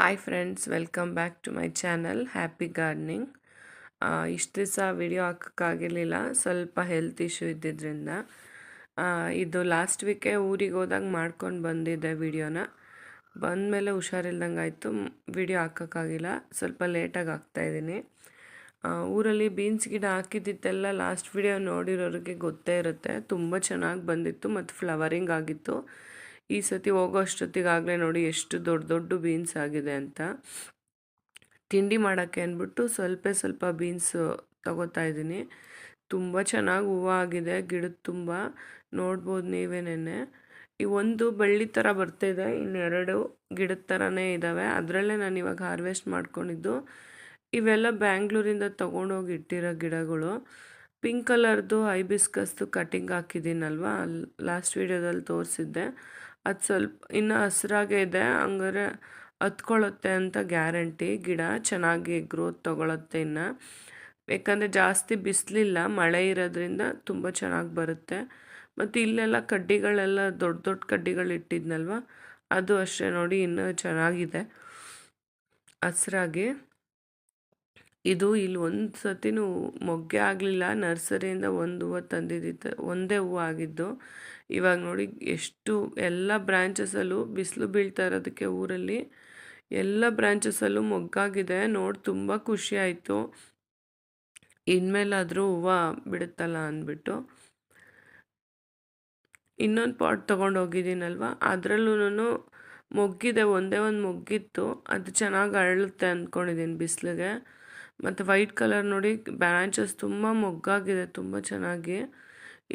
Hi friends welcome back to my channel happy gardening ಇಷ್ಟು ದಿವಸ video ಹಾಕೋಕ್ಕಾಗಿರಲಿಲ್ಲ, ಸ್ವಲ್ಪ health issue ಇದ್ದಿದ್ದರಿಂದ ಇದು ಲಾಸ್ಟ್ ವೀಕೆ ಊರಿಗೆ ಹೋದಾಗ ಮಾಡ್ಕೊಂಡು ಬಂದಿದ್ದೆ ವಿಡಿಯೋನ ಬಂದಮೇಲೆ ಹುಷಾರಿಲ್ದಂಗೆ ಆಯಿತು ವಿಡಿಯೋ ಹಾಕೋಕ್ಕಾಗಿಲ್ಲ, ಸ್ವಲ್ಪ ಲೇಟಾಗಿ ಹಾಕ್ತಾಯಿದ್ದೀನಿ ಊರಲ್ಲಿ ಬೀನ್ಸ್ ಗಿಡ ಹಾಕಿದ್ದಿತ್ತೆಲ್ಲ ಲಾಸ್ಟ್ ವಿಡಿಯೋ ನೋಡಿರೋರಿಗೆ ಗೊತ್ತೇ ಇರುತ್ತೆ, ತುಂಬ ಚೆನ್ನಾಗಿ ಬಂದಿತ್ತು, ಮತ್ತು ಫ್ಲವರಿಂಗ್ ಆಗಿತ್ತು. ಈ ಸತಿ ಹೋಗೋ ಅಷ್ಟೊತ್ತಿಗಾಗಲೇ ನೋಡಿ ಎಷ್ಟು ದೊಡ್ಡ ದೊಡ್ಡ ಬೀನ್ಸ್ ಆಗಿದೆ ಅಂತ. ತಿಂಡಿ ಮಾಡೋಕ್ಕೆ ಅಂದ್ಬಿಟ್ಟು ಸ್ವಲ್ಪ ಸ್ವಲ್ಪ ಬೀನ್ಸ್ ತಗೋತಾ ಇದ್ದೀನಿ. ತುಂಬ ಚೆನ್ನಾಗಿ ಹೂವು ಆಗಿದೆ, ಗಿಡದ ತುಂಬ. ನೋಡ್ಬೋದು ನೀವೇನೇನೆ. ಈ ಒಂದು ಬಳ್ಳಿ ಥರ ಬರ್ತಿದೆ, ಇನ್ನೆರಡು ಗಿಡದ ಥರನೇ ಇದ್ದಾವೆ ಅದರಲ್ಲೇ ನಾನು ಇವಾಗ ಹಾರ್ವೆಸ್ಟ್ ಮಾಡ್ಕೊಂಡಿದ್ದು. ಇವೆಲ್ಲ ಬ್ಯಾಂಗ್ಳೂರಿಂದ ತೊಗೊಂಡೋಗಿ ಇಟ್ಟಿರೋ ಗಿಡಗಳು. ಪಿಂಕ್ ಕಲರ್ದು ಐಬಿಸ್ಕಸ್ದು ಕಟಿಂಗ್ ಹಾಕಿದ್ದೀನಲ್ವಾ? ಲಾಸ್ಟ್ ವೀಡಿಯೋದಲ್ಲಿ ತೋರಿಸಿದ್ದೆ. ಅದು ಸ್ವಲ್ಪ ಇನ್ನು ಹಸ್ರಾಗೇ ಇದೆ, ಹಂಗಾರೆ ಹತ್ಕೊಳ್ಳುತ್ತೆ ಅಂತ ಗ್ಯಾರಂಟಿ. ಗಿಡ ಚೆನ್ನಾಗಿ ಗ್ರೋತ್ ತೊಗೊಳುತ್ತೆ ಇನ್ನು. ಯಾಕಂದರೆ ಜಾಸ್ತಿ ಬಿಸಿಲಿಲ್ಲ, ಮಳೆ ಇರೋದ್ರಿಂದ ತುಂಬ ಚೆನ್ನಾಗಿ ಬರುತ್ತೆ. ಮತ್ತು ಇಲ್ಲೆಲ್ಲ ಕಡ್ಡಿಗಳೆಲ್ಲ ದೊಡ್ಡ ದೊಡ್ಡ ಕಡ್ಡಿಗಳು ಇಟ್ಟಿದ್ನಲ್ವ, ಅದು ಅಷ್ಟೇ ನೋಡಿ ಇನ್ನೂ ಚೆನ್ನಾಗಿದೆ. ಹಸ್ರಾಗಿ. ಇದು ಇಲ್ಲಿ ಒಂದು ಸತಿನೂ ಮೊಗ್ಗೆ ಆಗಲಿಲ್ಲ. ನರ್ಸರಿಯಿಂದ ಒಂದು ಹೂವು ತಂದಿದ್ದಿತ್ತು. ಒಂದೇ ಹೂವು ಆಗಿದ್ದು. ಇವಾಗ ನೋಡಿ, ಎಷ್ಟು ಎಲ್ಲ ಬ್ರ್ಯಾಂಚಸಲ್ಲೂ ಬಿಸಿಲು ಬೀಳ್ತಾ ಇರೋದಕ್ಕೆ ಊರಲ್ಲಿ ಎಲ್ಲ ಬ್ರ್ಯಾಂಚಸಲ್ಲೂ ಮೊಗ್ಗಾಗಿದೆ. ನೋಡಿ, ತುಂಬ ಖುಷಿ ಆಯಿತು. ಇನ್ಮೇಲಾದರೂ ಹೂವು ಬಿಡುತ್ತಲ್ಲ ಅಂದ್ಬಿಟ್ಟು. ಇನ್ನೊಂದು ಪಾಟ್ ತೊಗೊಂಡು ಹೋಗಿದ್ದೀನಲ್ವ ಅದರಲ್ಲೂ ಮೊಗ್ಗಿದೆ. ಒಂದೇ ಒಂದು ಮೊಗ್ಗಿತ್ತು. ಅದು ಚೆನ್ನಾಗಿ ಅರಳುತ್ತೆ ಅಂದ್ಕೊಂಡಿದ್ದೀನಿ ಬಿಸಿಲಿಗೆ. ಮತ್ತು ವೈಟ್ ಕಲರ್ ನೋಡಿ ಬ್ರಾಂಚಸ್ ತುಂಬ ಮೊಗ್ಗಾಗಿದೆ, ತುಂಬ ಚೆನ್ನಾಗಿ.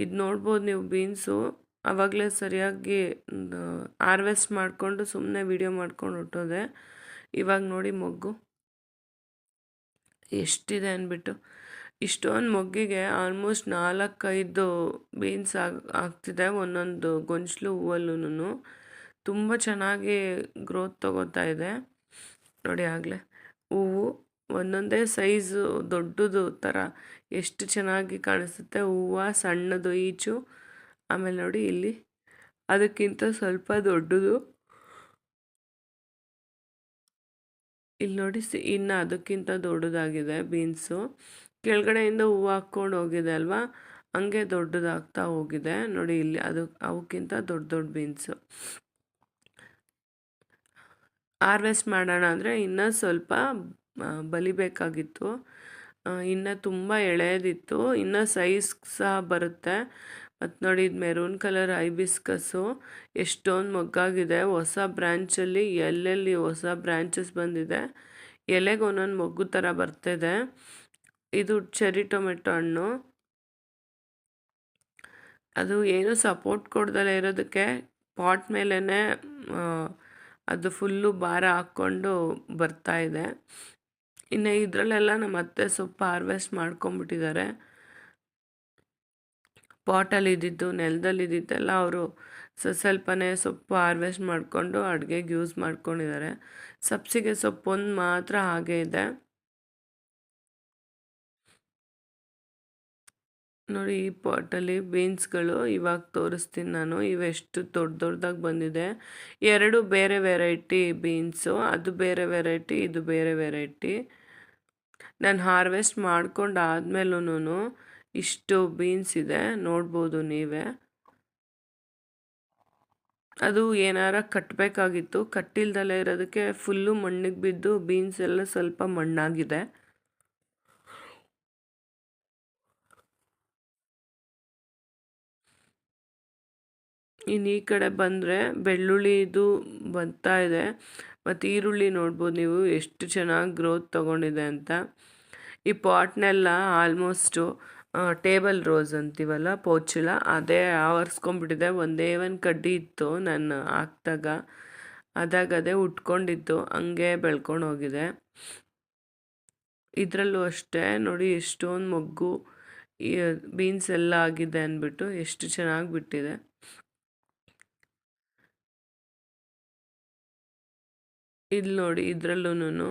ಇದು ನೋಡ್ಬೋದು ನೀವು ಬೀನ್ಸು. ಆವಾಗಲೇ ಸರಿಯಾಗಿ ಹಾರ್ವೆಸ್ಟ್ ಮಾಡಿಕೊಂಡು ಸುಮ್ಮನೆ ವಿಡಿಯೋ ಮಾಡ್ಕೊಂಡು ಹುಟ್ಟೋದೆ. ಇವಾಗ ನೋಡಿ ಮೊಗ್ಗು. ಎಷ್ಟಿದೆ ಅಂದ್ಬಿಟ್ಟು ಇಷ್ಟೊಂದು ಮೊಗ್ಗಿಗೆ ಆಲ್ಮೋಸ್ಟ್ ನಾಲ್ಕೈದು ಬೀನ್ಸ್ ಆಗ್, ಆಗ್ತಿದೆ, ಒಂದೊಂದು ಗೊಂಚಲು ಹೂವಲ್ಲೂ ತುಂಬ ಚೆನ್ನಾಗಿ ಗ್ರೋತ್ ತಗೋತಾ ಇದೆ. ನೋಡಿ ಆಗಲೇ. ಹೂವು ಒಂದೊಂದೇ ಸೈಜು ದೊಡ್ಡದು ಥರ ಎಷ್ಟು ಚೆನ್ನಾಗಿ ಕಾಣಿಸುತ್ತೆ. ಹೂವು, ಸಣ್ಣದು, ಈಚು. ಆಮೇಲೆ ನೋಡಿ ಇಲ್ಲಿ. ಅದಕ್ಕಿಂತ ಸ್ವಲ್ಪ ದೊಡ್ಡದು. ಇಲ್ಲಿ ನೋಡಿ ಸಿ, ಇನ್ನು ಅದಕ್ಕಿಂತ ದೊಡ್ಡದಾಗಿದೆ ಬೀನ್ಸು. ಕೆಳಗಡೆಯಿಂದ ಹೂವು ಹಾಕ್ಕೊಂಡು ಹೋಗಿದೆ ಅಲ್ವಾ? ಹಂಗೆ ದೊಡ್ಡದಾಗ್ತಾ ಹೋಗಿದೆ. ನೋಡಿ ಇಲ್ಲಿ ಅದು, ಅವಕ್ಕಿಂತ ದೊಡ್ಡ ದೊಡ್ಡ ಬೀನ್ಸು. ಹಾರ್ವೆಸ್ಟ್ ಮಾಡೋಣ ಅಂದರೆ ಇನ್ನೂ ಸ್ವಲ್ಪ ಬಲಿಬೇಕಾಗಿತ್ತು. ಇನ್ನು ತುಂಬ ಎಳೆಯದಿತ್ತು. ಇನ್ನು ಸೈಜ್ ಸಹ ಬರುತ್ತೆ. ಮತ್ತು ನೋಡಿ ಇದು ಮೆರೂನ್ ಕಲರ್ ಐಬಿಸ್ಕಸ್ಸು ಎಷ್ಟೊಂದು ಮೊಗ್ಗಾಗಿದೆ. ಹೊಸ ಬ್ರ್ಯಾಂಚಲ್ಲಿ ಎಲ್ಲೆಲ್ಲಿ ಹೊಸ ಬ್ರ್ಯಾಂಚಸ್ ಬಂದಿದೆ. ಎಲೆಗೆ ಒಂದೊಂದು ಮೊಗ್ಗು ಥರ ಬರ್ತಿದೆ. ಇದು ಚೆರಿ ಟೊಮೆಟೊ ಹಣ್ಣು. ಅದು ಏನು ಸಪೋರ್ಟ್ ಕೊಡ್ದಲೇ ಇರೋದಕ್ಕೆ ಪಾಟ್ ಮೇಲೇ ಅದು ಫುಲ್ಲು ಭಾರ ಹಾಕ್ಕೊಂಡು ಬರ್ತಾ ಇದೆ. ಇನ್ನು ಇದರಲ್ಲೆಲ್ಲ ನಮ್ಮ ಅತ್ತೆ ಸೊಪ್ಪು ಹಾರ್ವೆಸ್ಟ್ ಮಾಡ್ಕೊಂಬಿಟ್ಟಿದ್ದಾರೆ. ಪಾಟಲ್ಲಿ ಇದ್ದಿದ್ದು, ನೆಲದಲ್ಲಿ ಇದ್ದಿದ್ದೆಲ್ಲ ಅವರು ಸ್ವಲ್ಪನೇ ಸೊಪ್ಪು ಹಾರ್ವೆಸ್ಟ್ ಮಾಡಿಕೊಂಡು ಅಡುಗೆಗೆ ಯೂಸ್ ಮಾಡ್ಕೊಂಡಿದ್ದಾರೆ. ಸಬ್ಸಿಗೆ ಸೊಪ್ಪು ಒಂದು ಮಾತ್ರ ಹಾಗೆ ಇದೆ. ನೋಡಿ ಈ ಪಾಟಲ್ಲಿ ಬೀನ್ಸ್ಗಳು ಇವಾಗ ತೋರಿಸ್ತೀನಿ ನಾನು. ಇವೆಷ್ಟು ದೊಡ್ಡ ದೊಡ್ಡದಾಗಿ ಬಂದಿದೆ. ಎರಡು ಬೇರೆ ವೆರೈಟಿ ಬೀನ್ಸು, ಅದು ಬೇರೆ ವೆರೈಟಿ, ಇದು ಬೇರೆ ವೆರೈಟಿ. ನಾನು ಹಾರ್ವೆಸ್ಟ್ ಮಾಡ್ಕೊಂಡು ಆದಮೇಲೂನು ಇಷ್ಟು ಬೀನ್ಸ್ ಇದೆ, ನೋಡ್ಬೋದು ನೀವೇ. ಅದು ಏನಾರ ಕಟ್ಟಬೇಕಾಗಿತ್ತು ಕಟ್ಟಿಲ್ದಲೇ ಇರೋದಕ್ಕೆ ಫುಲ್ಲು ಮಣ್ಣಿಗೆ ಬಿದ್ದು ಬೀನ್ಸ್ ಎಲ್ಲ ಸ್ವಲ್ಪ ಮಣ್ಣಾಗಿದೆ. ಇನ್ನು ಈ ಕಡೆ ಬಂದರೆ ಬೆಳ್ಳುಳ್ಳಿದು ಬರ್ತಾ ಇದೆ. ಮತ್ತು ಈರುಳ್ಳಿ ನೋಡ್ಬೋದು ನೀವು, ಎಷ್ಟು ಚೆನ್ನಾಗಿ ಗ್ರೋತ್ ತೊಗೊಂಡಿದೆ ಅಂತ. ಈ ಪಾಟ್ನೆಲ್ಲ ಆಲ್ಮೋಸ್ಟು ಟೇಬಲ್ ರೋಸ್ ಅಂತೀವಲ್ಲ ಪೋಚಿಲ ಅದೇ ಆವರಿಸ್ಕೊಂಡ್ಬಿಟ್ಟಿದೆ. ಒಂದೇ ಒಂದು ಕಡ್ಡಿ ಇತ್ತು ನಾನು ಹಾಕ್ದಾಗ. ಅದಾಗ ಅದೇ ಉಟ್ಕೊಂಡಿತ್ತು ಹಂಗೆ ಬೆಳ್ಕೊಂಡು ಹೋಗಿದೆ. ಇದರಲ್ಲೂ ಅಷ್ಟೇ, ನೋಡಿ ಎಷ್ಟೊಂದು ಮೊಗ್ಗು ಬೀನ್ಸ್ ಎಲ್ಲ ಆಗಿದೆ ಅಂದ್ಬಿಟ್ಟು ಎಷ್ಟು ಚೆನ್ನಾಗಿ ಬಿಟ್ಟಿದೆ. ಇಲ್ಲಿ ನೋಡಿ ಇದರಲ್ಲೂ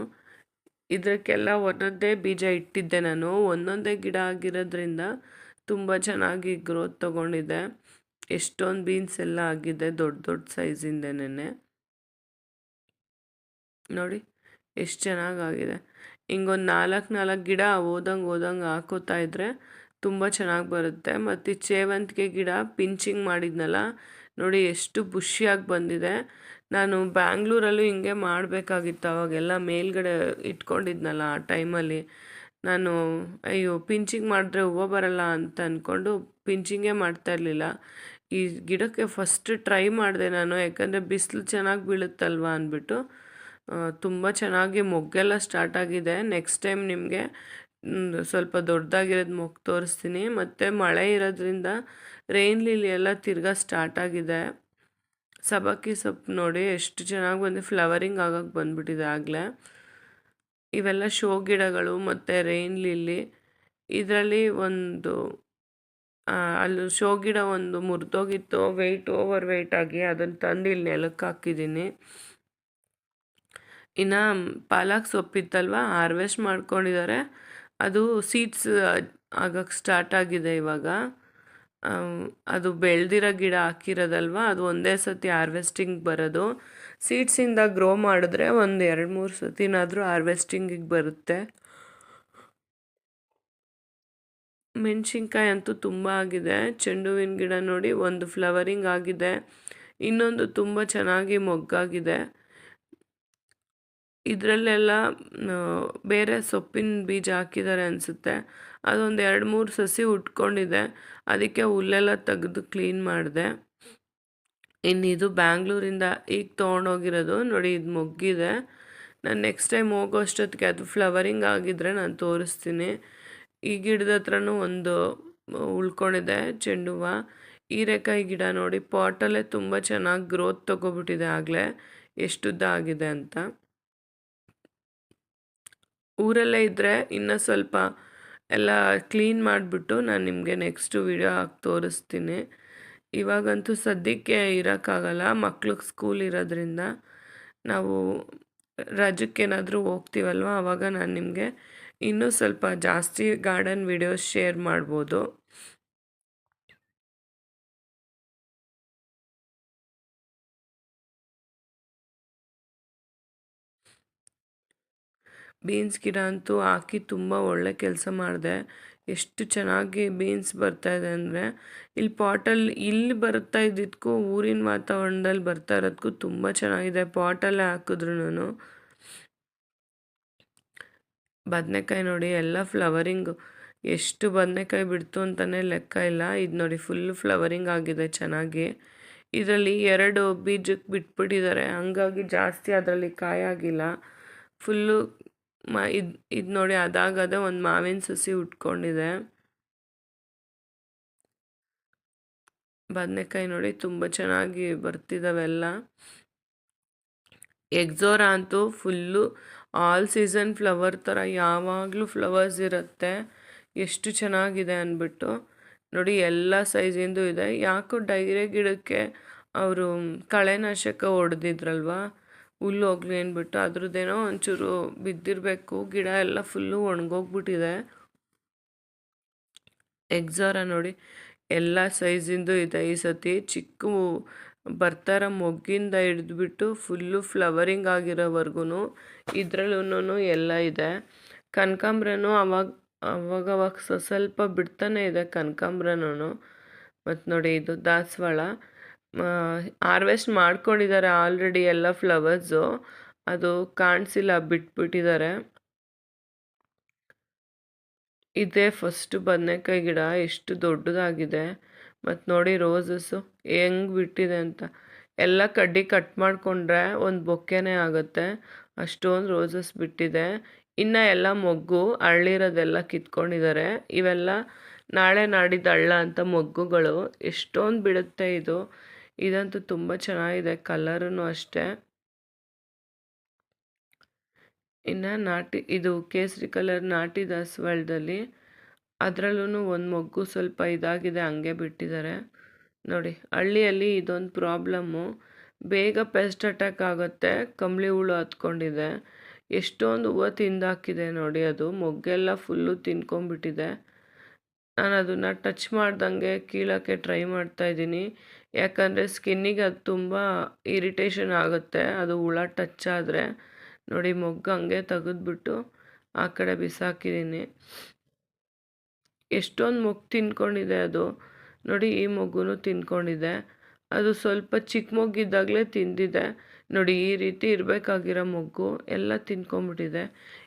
ಇದಕ್ಕೆಲ್ಲ ಒಂದೊಂದೇ ಬೀಜ ಇಟ್ಟಿದ್ದೆ ನಾನು. ಒಂದೊಂದೇ ಗಿಡ ಆಗಿರೋದ್ರಿಂದ ತುಂಬ ಚೆನ್ನಾಗಿ ಗ್ರೋತ್ ತೊಗೊಂಡಿದೆ ಎಷ್ಟೊಂದು ಬೀನ್ಸ್ ಎಲ್ಲ ಆಗಿದೆ ದೊಡ್ಡ ದೊಡ್ಡ ಸೈಜಿಂದನೇ ನೋಡಿ, ಎಷ್ಟು ಚೆನ್ನಾಗಾಗಿದೆ ಹಿಂಗೊಂದು ನಾಲ್ಕು ನಾಲ್ಕು ಗಿಡ ಓದಂಗೆ ಓದಂಗೆ ಹಾಕೋತಾ ಇದ್ದರೆ ತುಂಬ ಚೆನ್ನಾಗಿ ಬರುತ್ತೆ. ಮತ್ತು ಈ ಸೇವಂತಿಗೆ ಗಿಡ ಪಿಂಚಿಂಗ್ ಮಾಡಿದ್ನಲ್ಲ, ನೋಡಿ ಎಷ್ಟು ಬುಷಿಯಾಗಿ ಬಂದಿದೆ. ನಾನು ಬ್ಯಾಂಗ್ಳೂರಲ್ಲೂ ಹಿಂಗೆ ಮಾಡಬೇಕಾಗಿತ್ತು ಅವಾಗೆಲ್ಲ ಮೇಲ್ಗಡೆ ಇಟ್ಕೊಂಡಿದ್ನಲ್ಲ ಆ ಟೈಮಲ್ಲಿ. ನಾನು, ಅಯ್ಯೋ, ಪಿಂಚಿಂಗ್ ಮಾಡಿದ್ರೆ ಹೂವು ಬರಲ್ಲ ಅಂತ ಅಂದ್ಕೊಂಡು ಪಿಂಚಿಂಗೇ ಮಾಡ್ತಾ ಇರಲಿಲ್ಲ. ಈ ಗಿಡಕ್ಕೆ ಫಸ್ಟ್ ಟ್ರೈ ಮಾಡಿದೆ ನಾನು, ಯಾಕಂದರೆ ಬಿಸಿಲು ಚೆನ್ನಾಗಿ ಬೀಳುತ್ತಲ್ವ ಅಂದ್ಬಿಟ್ಟು. ತುಂಬ ಚೆನ್ನಾಗಿ ಮೊಗ್ಗೆಲ್ಲ ಸ್ಟಾರ್ಟ್ ಆಗಿದೆ. ನೆಕ್ಸ್ಟ್ ಟೈಮ್ ನಿಮಗೆ ಸ್ವಲ್ಪ ದೊಡ್ಡದಾಗಿರೋದು ಮೊಗ್ಗು ತೋರಿಸ್ತೀನಿ. ಮತ್ತು ಮಳೆ ಇರೋದ್ರಿಂದ ರೈನ್ ಲಿಲಿ ಎಲ್ಲ ತಿರ್ಗಾ ಸ್ಟಾರ್ಟ್ ಆಗಿದೆ. ಸಬಕ್ಕಿ ಸೊಪ್ಪು ನೋಡಿ ಎಷ್ಟು ಚೆನ್ನಾಗಿ ಬಂದು ಫ್ಲವರಿಂಗ್ ಆಗೋಕ್ಕೆ ಬಂದುಬಿಟ್ಟಿದೆ ಆಗಲೇ. ಇವೆಲ್ಲ ಶೋ ಗಿಡಗಳು ಮತ್ತು ರೈನ್ ಲಿಲ್ಲಿ ಇದರಲ್ಲಿ ಒಂದು ಅಲ್ಲಿ ಶೋ ಗಿಡ ಒಂದು ಮುರಿದೋಗಿತ್ತು ವೆಯ್ಟ್ ಓವರ್ ವೆಯ್ಟ್ ಆಗಿ ಅದನ್ನು ತಂದು ಇಲ್ಲಿ ನೆಲಕ್ಕೆ ಹಾಕಿದ್ದೀನಿ. ಇನ್ನು ಪಾಲಕ್ ಸೊಪ್ಪಿತ್ತಲ್ವ ಹಾರ್ವೆಸ್ಟ್ ಮಾಡ್ಕೊಂಡಿದ್ದಾರೆ. ಅದು ಸೀಡ್ಸ್ ಆಗಕ್ಕೆ ಸ್ಟಾರ್ಟ್ ಆಗಿದೆ ಇವಾಗ. ಅದು ಬೆಳೆದಿರೋ ಗಿಡ ಹಾಕಿರೋದಲ್ವ, ಅದು ಒಂದೇ ಸತಿ ಹಾರ್ವೆಸ್ಟಿಂಗ್ ಬರೋದು. ಸೀಡ್ಸಿಂದ ಗ್ರೋ ಮಾಡಿದ್ರೆ ಒಂದು ಎರಡು ಮೂರು ಸತಿನಾದರೂ ಹಾರ್ವೆಸ್ಟಿಂಗಿಗೆ ಬರುತ್ತೆ. ಮೆಣಸಿನ್ಕಾಯಿ ಅಂತೂ ತುಂಬ ಆಗಿದೆ. ಚೆಂಡು ಹೂವಿನ ಗಿಡ ನೋಡಿ ಒಂದು ಫ್ಲವರಿಂಗ್ ಆಗಿದೆ. ಇನ್ನೊಂದು ತುಂಬ ಚೆನ್ನಾಗಿ ಮೊಗ್ಗಾಗಿದೆ. ಇದರಲ್ಲೆಲ್ಲ ಬೇರೆ ಸೊಪ್ಪಿನ ಬೀಜ ಹಾಕಿದ್ದಾರೆ ಅನಿಸುತ್ತೆ. ಅದೊಂದು ಎರಡು ಮೂರು ಸಸಿ ಉಟ್ಕೊಂಡಿದೆ. ಅದಕ್ಕೆ ಹುಲ್ಲೆಲ್ಲ ತೆಗೆದು ಕ್ಲೀನ್ ಮಾಡಿದೆ. ಇನ್ನು ಇದು ಬ್ಯಾಂಗ್ಳೂರಿಂದ ಈಗ ತೊಗೊಂಡೋಗಿರೋದು, ನೋಡಿ ಇದು ಮೊಗ್ಗಿದೆ. ನಾನು ನೆಕ್ಸ್ಟ್ ಟೈಮ್ ಹೋಗೋ ಅಷ್ಟೊತ್ತಿಗೆ ಅದು ಫ್ಲವರಿಂಗ್ ಆಗಿದ್ದರೆ ನಾನು ತೋರಿಸ್ತೀನಿ. ಈ ಗಿಡದ ಹತ್ರನೂ ಒಂದು ಉಳ್ಕೊಂಡಿದೆ ಚೆಂಡು ಹೂವು ಹೀರೆಕಾಯಿ ಗಿಡ ನೋಡಿ ಪಾಟಲ್ಲೇ ತುಂಬ ಚೆನ್ನಾಗಿ ಗ್ರೋತ್ ತೊಗೊಬಿಟ್ಟಿದೆ ಆಗಲೇ. ಎಷ್ಟುದ್ದ ಆಗಿದೆ ಅಂತ. ಊರಲ್ಲೇ ಇದ್ದರೆ ಇನ್ನೂ ಸ್ವಲ್ಪ ಎಲ್ಲ ಕ್ಲೀನ್ ಮಾಡಿಬಿಟ್ಟು ನಾನು ನಿಮಗೆ ನೆಕ್ಸ್ಟು ವಿಡಿಯೋ ಹಾಕಿ ತೋರಿಸ್ತೀನಿ. ಇವಾಗಂತೂ ಸದ್ಯಕ್ಕೆ ಇರೋಕ್ಕಾಗಲ್ಲ, ಮಕ್ಳಿಗೆ ಸ್ಕೂಲ್ ಇರೋದ್ರಿಂದ ನಾವು ರಜಕ್ಕೇನಾದರೂ ಹೋಗ್ತೀವಲ್ವ? ಆವಾಗ ನಾನು ನಿಮಗೆ ಇನ್ನೂ ಸ್ವಲ್ಪ ಜಾಸ್ತಿ ಗಾರ್ಡನ್ ವಿಡಿಯೋಸ್ ಶೇರ್ ಮಾಡ್ಬೋದು. ಬೀನ್ಸ್ ಗಿಡ ಅಂತೂ ಹಾಕಿ ತುಂಬ ಒಳ್ಳೆ ಕೆಲಸ ಮಾಡಿದೆ. ಎಷ್ಟು ಚೆನ್ನಾಗಿ ಬೀನ್ಸ್ ಬರ್ತಾ ಇದೆ ಅಂದರೆ ಇಲ್ಲಿ ಪಾಟಲ್ಲಿ ಇಲ್ಲಿ ಬರ್ತಾ ಇದ್ದಿದ್ದಕ್ಕೂ ಊರಿನ ವಾತಾವರಣದಲ್ಲಿ ಬರ್ತಾ ಇರೋದಕ್ಕೂ ತುಂಬ ಚೆನ್ನಾಗಿದೆ ಪಾಟಲ್ಲೇ ಹಾಕಿದ್ರು ಬದನೆಕಾಯಿ ನೋಡಿ, ಎಲ್ಲ ಫ್ಲವರಿಂಗ್, ಎಷ್ಟು ಬದನೆಕಾಯಿ ಬಿಡ್ತು ಅಂತಲೇ ಲೆಕ್ಕ ಇಲ್ಲ. ಇದು ನೋಡಿ ಫುಲ್ ಫ್ಲವರಿಂಗ್ ಆಗಿದೆ ಚೆನ್ನಾಗಿ. ಇದರಲ್ಲಿ ಎರಡು ಬೀಜಕ್ಕೆ ಬಿಟ್ಬಿಟ್ಟಿದ್ದಾರೆ ಹಂಗಾಗಿ ಜಾಸ್ತಿ ಅದರಲ್ಲಿ ಕಾಯಾಗಿಲ್ಲ ಫುಲ್ಲು ಮ, ಇದು ಇದು ನೋಡಿ ಅದಾಗದ ಒಂದು ಮಾವಿನ ಸಸಿ ಉಟ್ಕೊಂಡಿದೆ. ಬದನೆಕಾಯಿ ನೋಡಿ ತುಂಬ ಚೆನ್ನಾಗಿ ಬರ್ತಿದ್ದಾವೆಲ್ಲ ಎಕ್ಸೋರಾ ಅಂತೂ ಫುಲ್ಲು ಆಲ್ ಸೀಸನ್ ಫ್ಲವರ್ ಥರ ಯಾವಾಗಲೂ ಫ್ಲವರ್ಸ್ ಇರುತ್ತೆ. ಎಷ್ಟು ಚೆನ್ನಾಗಿದೆ ಅಂದ್ಬಿಟ್ಟು ನೋಡಿ ಎಲ್ಲ ಸೈಜಿಂದು ಇದೆ. ಯಾಕೋ ಡೈರೆ ಗಿಡಕ್ಕೆ ಅವರು ಕಳೆನಾಶಕ ಹೊಡೆದಿದ್ರಲ್ವ ಹುಲ್ಲು ಹೋಗ್ಲಿ ಅಂದ್ಬಿಟ್ಟು ಅದ್ರದ್ದೇನೋ ಒಂಚೂರು ಬಿದ್ದಿರಬೇಕು. ಗಿಡ ಎಲ್ಲ ಫುಲ್ಲು ಒಣಗೋಗ್ಬಿಟ್ಟಿದೆ. ಎಕ್ಸಾರ ನೋಡಿ, ಎಲ್ಲ ಸೈಜಿಂದು ಇದೆ ಈ ಸತಿ. ಚಿಕ್ಕ ಬರ್ತಾರ ಮೊಗ್ಗಿಂದ ಹಿಡಿದ್ಬಿಟ್ಟು ಫುಲ್ಲು ಫ್ಲವರಿಂಗ್ ಆಗಿರೋವರೆಗೂ ಇದ್ರಲ್ಲೂ ಎಲ್ಲ ಇದೆ. ಕನಕಾಂಬ್ರನೂ ಅವಾಗ, ಅವಾಗವಾಗ ಸ್ವಲ್ಪ ಬಿಡ್ತಾನೆ ಇದೆ ಕನಕಾಂಬ್ರನೂ ಮತ್ತು ನೋಡಿ ಇದು ದಾಸವಾಳ. ಹಾರ್ವೆಸ್ಟ್ ಮಾಡ್ಕೊಂಡಿದ್ದಾರೆ ಆಲ್ರೆಡಿ ಎಲ್ಲ ಫ್ಲವರ್ಸು ಅದು ಕಾಣಿಸಿಲ್ಲ, ಬಿಟ್ಬಿಟ್ಟಿದ್ದಾರೆ. ಇದೇ ಫಸ್ಟ್ ಬದನೆಕಾಯಿ ಗಿಡ, ಎಷ್ಟು ದೊಡ್ಡದಾಗಿದೆ. ಮತ್ತು ನೋಡಿ ರೋಸಸ್ಸು ಹೆಂಗೆ ಬಿಟ್ಟಿದೆ ಅಂತ. ಎಲ್ಲ ಕಡ್ಡಿ ಕಟ್ ಮಾಡಿಕೊಂಡ್ರೆ ಒಂದು ಬೊಕ್ಕೆನೇ ಆಗುತ್ತೆ. ಅಷ್ಟೊಂದು ರೋಸಸ್ ಬಿಟ್ಟಿದೆ. ಇನ್ನು ಎಲ್ಲ ಮೊಗ್ಗು ಅರಳಿರೋದೆಲ್ಲ ಕಿತ್ಕೊಂಡಿದ್ದಾರೆ. ಇವೆಲ್ಲ ನಾಳೆ ನಾಡಿದ್ದು ಹಳ್ಳ ಅಂತ ಮೊಗ್ಗುಗಳು. ಎಷ್ಟೊಂದು ಬಿಡುತ್ತೆ ಇದು. ಇದಂತೂ ತುಂಬ ಚೆನ್ನಾಗಿದೆ ಕಲರೂ ಅಷ್ಟೇ. ಇನ್ನು ನಾಟಿ, ಇದು ಕೇಸರಿ ಕಲರ್ ನಾಟಿ ದಾಸವಾಳದಲ್ಲಿ ಅದರಲ್ಲೂ ಒಂದು ಮೊಗ್ಗು ಸ್ವಲ್ಪ ಇದಾಗಿದೆ, ಹಂಗೆ ಬಿಟ್ಟಿದ್ದಾರೆ ನೋಡಿ, ಹಳ್ಳಿಯಲ್ಲಿ ಇದೊಂದು ಪ್ರಾಬ್ಲಮ್ಮು. ಬೇಗ ಪೆಸ್ಟ್ ಅಟ್ಯಾಕ್ ಆಗುತ್ತೆ, ಕಂಬಳಿ ಹುಳು ಹತ್ಕೊಂಡಿದೆ. ಎಷ್ಟೊಂದು ಹೂವು ತಿಂದಾಕಿದೆ ನೋಡಿ ಅದು, ಮೊಗ್ಗೆಲ್ಲ ಫುಲ್ಲು ತಿನ್ಕೊಂಡ್ಬಿಟ್ಟಿದೆ ನಾನು ಅದನ್ನು ಟಚ್ ಮಾಡ್ದಂಗೆ ಕೀಳೋಕ್ಕೆ ಟ್ರೈ ಮಾಡ್ತಾಯಿದ್ದೀನಿ ಯಾಕಂದರೆ ಸ್ಕಿನ್ನಿಗೆ ಅದು ತುಂಬ ಇರಿಟೇಷನ್ ಆಗುತ್ತೆ. ಅದು ಹುಳ ಟಚ್ ಆದರೆ. ನೋಡಿ ಮೊಗ್ಗು ಹಂಗೆ ತೆಗೆದ್ಬಿಟ್ಟು ಆ ಕಡೆ ಬಿಸಾಕಿದ್ದೀನಿ ಎಷ್ಟೊಂದು ಮೊಗ್ಗು ತಿನ್ಕೊಂಡಿದೆ ಅದು. ನೋಡಿ ಈ ಮೊಗ್ಗುನು ತಿನ್ಕೊಂಡಿದೆ. ಅದು ಸ್ವಲ್ಪ ಚಿಕ್ಕ ಮೊಗ್ಗಿದ್ದಾಗಲೇ ತಿಂದಿದೆ. ನೋಡಿ ಈ ರೀತಿ ಇರಬೇಕಾಗಿರೋ ಮೊಗ್ಗು ಎಲ್ಲ ತಿನ್ಕೊಂಬಿಟ್ಟಿದೆ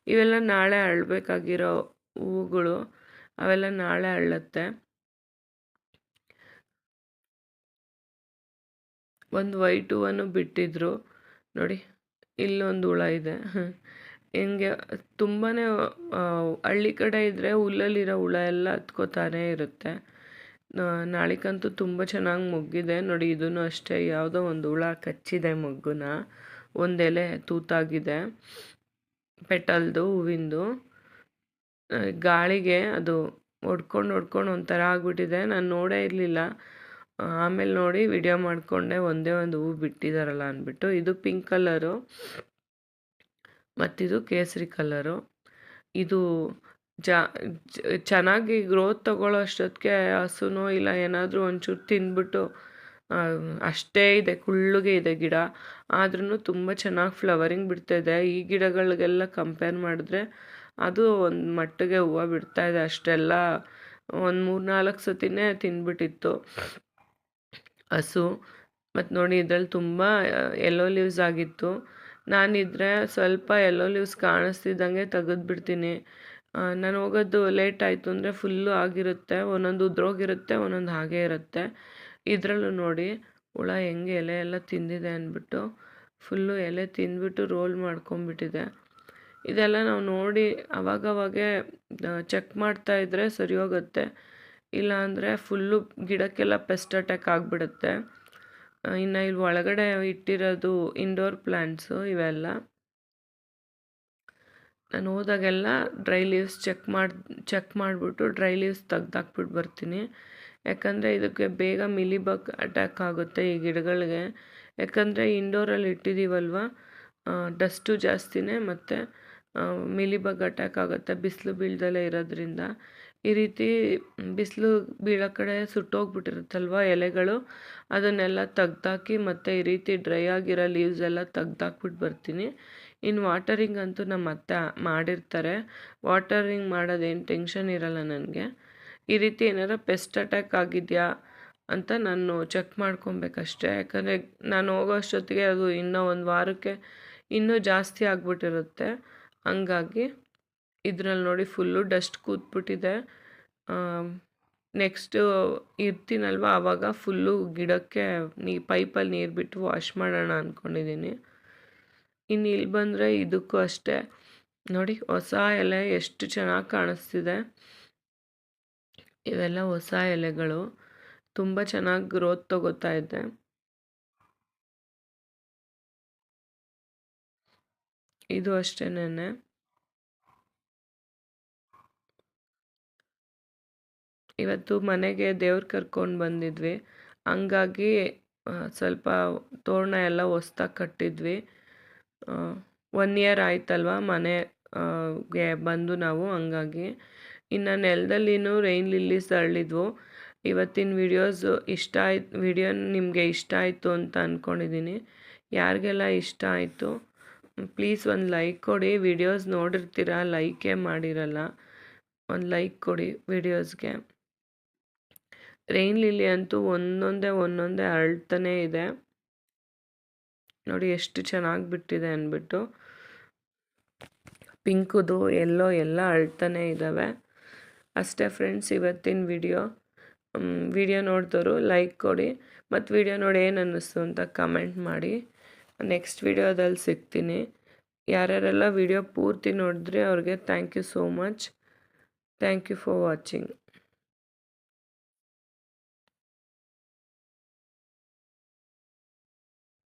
ಇವೆಲ್ಲ ನಾಳೆ ಅಳ್ಬೇಕಾಗಿರೋ ಹೂವುಗಳು ಅವೆಲ್ಲ ನಾಳೆ ಅಳ್ಳುತ್ತೆ. ಒಂದು ವೈಟ್ ಹೂವನ್ನು ಬಿಟ್ಟಿದ್ರು. ನೋಡಿ, ಇಲ್ಲೊಂದು ಹುಳ ಇದೆ. ಹಿಂಗೆ ತುಂಬಾ ಹಳ್ಳಿ ಕಡೆ ಇದ್ದರೆ ಹುಲ್ಲಲ್ಲಿರೋ ಹುಳ ಎಲ್ಲ ಹತ್ಕೋತಾನೆ ಇರುತ್ತೆ. ನಾಳಿಕಂತೂ ತುಂಬ ಚೆನ್ನಾಗಿ ಮುಗ್ಗಿದೆ. ನೋಡಿ ಇದೂ ಅಷ್ಟೇ ಯಾವುದೋ ಒಂದು ಹುಳ ಕಚ್ಚಿದೆ ಮೊಗ್ಗುನ. ಒಂದೆಲೆ ತೂತಾಗಿದೆ ಪೆಟಲ್ದು ಹೂವಿಂದು. ಗಾಳಿಗೆ ಅದು ಒಡ್ಕೊಂಡು ಒಡ್ಕೊಂಡು ಒಂಥರ ಆಗಿಬಿಟ್ಟಿದೆ. ನಾನು ನೋಡೇ ಇರಲಿಲ್ಲ. ಆಮೇಲೆ ನೋಡಿ ವಿಡಿಯೋ ಮಾಡಿಕೊಂಡೆ ಒಂದೇ ಒಂದು ಹೂ ಬಿಟ್ಟಿದ್ದಾರಲ್ಲ ಅಂದ್ಬಿಟ್ಟು. ಇದು ಪಿಂಕ್ ಕಲರು, ಮತ್ತಿದು ಕೇಸರಿ ಕಲರು. ಇದು ಜಾ ಚೆನ್ನಾಗಿ ಗ್ರೋತ್ ತಗೊಳ್ಳೋ ಅಷ್ಟೊತ್ತಿಗೆ ಹಸುನೋ ಇಲ್ಲ ಏನಾದರೂ ಒಂಚೂರು ತಿಂದ್ಬಿಟ್ಟು ಅಷ್ಟೇ ಇದೆ, ಕುಳ್ಳುಗೆ ಇದೆ ಗಿಡ. ಆದ್ರೂ ತುಂಬ ಚೆನ್ನಾಗಿ ಫ್ಲವರಿಂಗ್ ಬಿಡ್ತಾಯಿದೆ ಈ ಗಿಡಗಳಿಗೆಲ್ಲ ಕಂಪೇರ್ ಮಾಡಿದ್ರೆ ಅದು ಒಂದು ಮಟ್ಟಿಗೆ ಹೂವು ಇದೆ ಅಷ್ಟೆಲ್ಲ. ಒಂದು ಮೂರು ನಾಲ್ಕು ಸತಿನೇ ತಿಂದ್ಬಿಟ್ಟಿತ್ತು. ಹಸು. ಮತ್ತು ನೋಡಿ ಇದ್ರಲ್ಲಿ ತುಂಬ ಎಲ್ಲೋ ಲೀವ್ಸ್ ಆಗಿತ್ತು. ನಾನಿದ್ರೆ ಸ್ವಲ್ಪ ಎಲ್ಲೋ ಲೀವ್ಸ್ ಕಾಣಿಸ್ತಿದ್ದಂಗೆ ತೆಗೆದ್ಬಿಡ್ತೀನಿ. ನಾನು ಹೋಗೋದು ಲೇಟ್ ಆಯಿತು ಅಂದರೆ ಫುಲ್ಲು ಆಗಿರುತ್ತೆ. ಒಂದೊಂದು ಉದ್ರೋಗಿರುತ್ತೆ ಒಂದೊಂದು ಹಾಗೆ ಇರುತ್ತೆ. ಇದರಲ್ಲೂ ನೋಡಿ, ಹುಳ ಹೆಂಗೆ ಎಲೆ ಎಲ್ಲ ತಿಂದಿದೆ ಅಂದ್ಬಿಟ್ಟು ಫುಲ್ಲು ಎಲೆ ತಿಂದ್ಬಿಟ್ಟು ರೋಲ್ ಮಾಡ್ಕೊಂಬಿಟ್ಟಿದೆ ಇದೆಲ್ಲ ನಾವು ನೋಡಿ ಅವಾಗವಾಗೆ ಚೆಕ್ ಮಾಡ್ತಾ ಇದ್ದರೆ ಸರಿ ಹೋಗುತ್ತೆ. ಇಲ್ಲ ಅಂದರೆ ಫುಲ್ಲು ಗಿಡಕ್ಕೆಲ್ಲ ಪೆಸ್ಟ್ ಅಟ್ಯಾಕ್ ಆಗಿಬಿಡುತ್ತೆ. ಇನ್ನು ಇಲ್ಲಿ ಒಳಗಡೆ ಇಟ್ಟಿರೋದು ಇಂಡೋರ್ ಪ್ಲ್ಯಾಂಟ್ಸು ಇವೆಲ್ಲ. ನಾನು ಹೋದಾಗೆಲ್ಲ ಡ್ರೈ ಲೀವ್ಸ್ ಚೆಕ್ ಮಾಡಿ ಚೆಕ್ ಮಾಡಿಬಿಟ್ಟು ಡ್ರೈ ಲೀವ್ಸ್ ತೆಗ್ದಾಕ್ಬಿಟ್ಟು ಬರ್ತೀನಿ. ಯಾಕಂದರೆ ಇದಕ್ಕೆ ಬೇಗ ಮಿಲಿಬಗ್ ಅಟ್ಯಾಕ್ ಆಗುತ್ತೆ ಈ ಗಿಡಗಳಿಗೆ. ಯಾಕಂದರೆ ಇಂಡೋರಲ್ಲಿ ಇಟ್ಟಿದ್ದೀವಲ್ವ ಡಸ್ಟು ಜಾಸ್ತಿನೇ ಮತ್ತು ಮಿಲಿಬಗ್ ಅಟ್ಯಾಕ್ ಆಗುತ್ತೆ ಬಿಸಿಲು ಬೀಳ್ದಲೇ ಇರೋದ್ರಿಂದ. ಈ ರೀತಿ ಬಿಸಿಲು ಬೀಳೋ ಕಡೆ ಸುಟ್ಟೋಗ್ಬಿಟ್ಟಿರುತ್ತಲ್ವ ಎಲೆಗಳು? ಅದನ್ನೆಲ್ಲ ತೆಗ್ದಾಕಿ ಮತ್ತು ಈ ರೀತಿ ಡ್ರೈ ಆಗಿರೋ ಲೀವ್ಸ್ ಎಲ್ಲ ತೆಗ್ದಾಕ್ಬಿಟ್ಟು ಬರ್ತೀನಿ. ಇನ್ನು ವಾಟರಿಂಗ್ ಅಂತೂ ನಮ್ಮ ಅತ್ತೆ ಮಾಡಿರ್ತಾರೆ. ವಾಟರಿಂಗ್ ಮಾಡೋದೇನು ಟೆನ್ಷನ್ ಇರಲ್ಲ ನನಗೆ. ಈ ರೀತಿ ಏನಾರ ಪೆಸ್ಟ್ ಅಟ್ಯಾಕ್ ಆಗಿದೆಯಾ ಅಂತ ನಾನು ಚೆಕ್ ಮಾಡ್ಕೊಬೇಕಷ್ಟೆ. ಯಾಕಂದರೆ ನಾನು ಹೋಗೋ ಅಷ್ಟೊತ್ತಿಗೆ ಅದು ಇನ್ನೂ ಒಂದು ವಾರಕ್ಕೆ ಇನ್ನೂ ಜಾಸ್ತಿ ಆಗಿಬಿಟ್ಟಿರುತ್ತೆ. ಹಂಗಾಗಿ ಇದ್ರಲ್ಲಿ ನೋಡಿ ಫುಲ್ಲು ಡಸ್ಟ್ ಕೂತ್ಬಿಟ್ಟಿದೆ. ನೆಕ್ಸ್ಟು ಇರ್ತೀನಲ್ವ ಆವಾಗ ಫುಲ್ಲು ಗಿಡಕ್ಕೆ ನೀ, ಪೈಪಲ್ಲಿ ನೀರು ಬಿಟ್ಟು ವಾಶ್ ಮಾಡೋಣ ಅಂದ್ಕೊಂಡಿದ್ದೀನಿ ಇನ್ನು ಇಲ್ಲಿ ಬಂದರೆ ಇದಕ್ಕೂ ಅಷ್ಟೇ. ನೋಡಿ, ಹೊಸ ಎಲೆ ಎಷ್ಟು ಚೆನ್ನಾಗಿ ಕಾಣಿಸ್ತಿದೆ. ಇವೆಲ್ಲ ಹೊಸ ಎಲೆಗಳು. ತುಂಬ ಚೆನ್ನಾಗಿ ಗ್ರೋತ್ ತಗೋತಾ ಇದೆ ಇದು ಅಷ್ಟೇನೆ ಇವತ್ತು ಮನೆಗೆ ದೇವ್ರು ಕರ್ಕೊಂಡು ಬಂದಿದ್ವಿ. ಹಂಗಾಗಿ ಸ್ವಲ್ಪ ತೋರಣ ಎಲ್ಲ ಹೊಸ್ದಾಗಿ ಕಟ್ಟಿದ್ವಿ. ಒನ್ ಇಯರ್ ಆಯ್ತಲ್ವ ಮನೆಗೆ ಬಂದು ನಾವು, ಹಂಗಾಗಿ. ಇನ್ನು ನೆಲದಲ್ಲಿನೂ ರೈನ್ ಲಿಲ್ಲೀಸ್ ಅರಳಿದ್ವು ಇವತ್ತಿನ ವಿಡಿಯೋಸು ಇಷ್ಟ ಆಯ್ತು ವಿಡಿಯೋ ನಿಮಗೆ ಇಷ್ಟ ಆಯಿತು ಅಂತ ಅಂದ್ಕೊಂಡಿದ್ದೀನಿ ಯಾರಿಗೆಲ್ಲ ಇಷ್ಟ ಆಯಿತು ಪ್ಲೀಸ್ ಒಂದು ಲೈಕ್ ಕೊಡಿ. ವಿಡಿಯೋಸ್ ನೋಡಿರ್ತೀರ ಲೈಕೇ ಮಾಡಿರಲ್ಲ. ಒಂದು ಲೈಕ್ ಕೊಡಿ ವಿಡಿಯೋಸ್ಗೆ ರೈನ್ ಲಿಲ್ಲಿ ಅಂತೂ ಒಂದೊಂದೇ ಒಂದೊಂದೇ ಅಳ್ತಾನೇ ಇದೆ. ನೋಡಿ ಎಷ್ಟು ಚೆನ್ನಾಗಿ ಬಿಟ್ಟಿದೆ ಅಂದ್ಬಿಟ್ಟು. ಪಿಂಕುದು ಎಲ್ಲೋ ಎಲ್ಲ ಅಳ್ತಾನೆ ಇದ್ದಾವೆ ಅಷ್ಟೇ ಫ್ರೆಂಡ್ಸ್ ಇವತ್ತಿನ ವಿಡಿಯೋ ವಿಡಿಯೋ ನೋಡಿದವರು ಲೈಕ್ ಕೊಡಿ. ಮತ್ತು ವಿಡಿಯೋ ನೋಡಿ ಏನು ಅನ್ನಿಸ್ತು ಅಂತ ಕಮೆಂಟ್ ಮಾಡಿ. ನೆಕ್ಸ್ಟ್ ವಿಡಿಯೋದಲ್ಲಿ ಸಿಗ್ತೀನಿ. ಯಾರ್ಯಾರೆಲ್ಲ ವಿಡಿಯೋ ಪೂರ್ತಿ ನೋಡಿದ್ರೆ ಅವ್ರಿಗೆ thank you so much thank you for watching